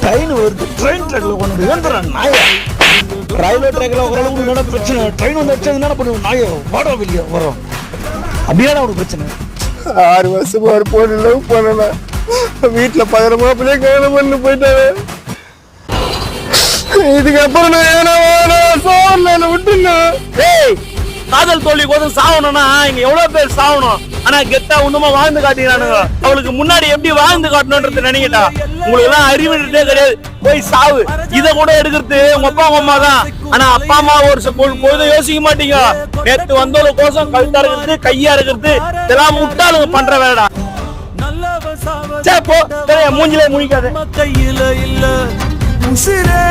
Train வருது train ட்ராக்ல ஏந்துடுறா நாய. ரயில்வே ட்ராக்ல ஓரளவுக்கு என்னடா பிரச்சனை? ட்ரெயின் வந்து அடிச்சா என்ன பண்ணுவோம் நாய வாடா வெளியே வரோம். அப்படியே உனக்கு பிரச்சனை? ஆறு வருஷமா ஒரு பொண்ணு லவ் பண்ணல வீட்டுல பதினமா அப்படியே கல்யாணம் பண்ணி போயிட்டாரு இதுக்கப்புறம் நான் ஏன்னா சோர்ல காதல் தோல்வி கோசம் சாவணும்னா இங்க எவ்வளவு பேர் சாவணும் ஆனா கெத்தா ஒண்ணுமா வாழ்ந்து காட்டிக்கிறானுங்க. அவளுக்கு முன்னாடி எப்படி வாழ்ந்து காட்டணும்ன்றது நினைக்கட்டா? உங்களுக்கு எல்லாம் அறிவுட்டே கிடையாது. போய் சாவு. இத கூட எடுக்கிறது உங்க அப்பா அம்மா தான். ஆனா அப்பா அம்மா ஒரு பொழுது யோசிக்க மாட்டீங்க. நேத்து வந்தவள கோசம் கழுத்தா இருக்கிறது கையா இருக்கிறது இதெல்லாம் முட்டாளுங்க பண்ற சரி, மூஞ்சிலே முழிக்காத கையில இல்ல. உசிரே.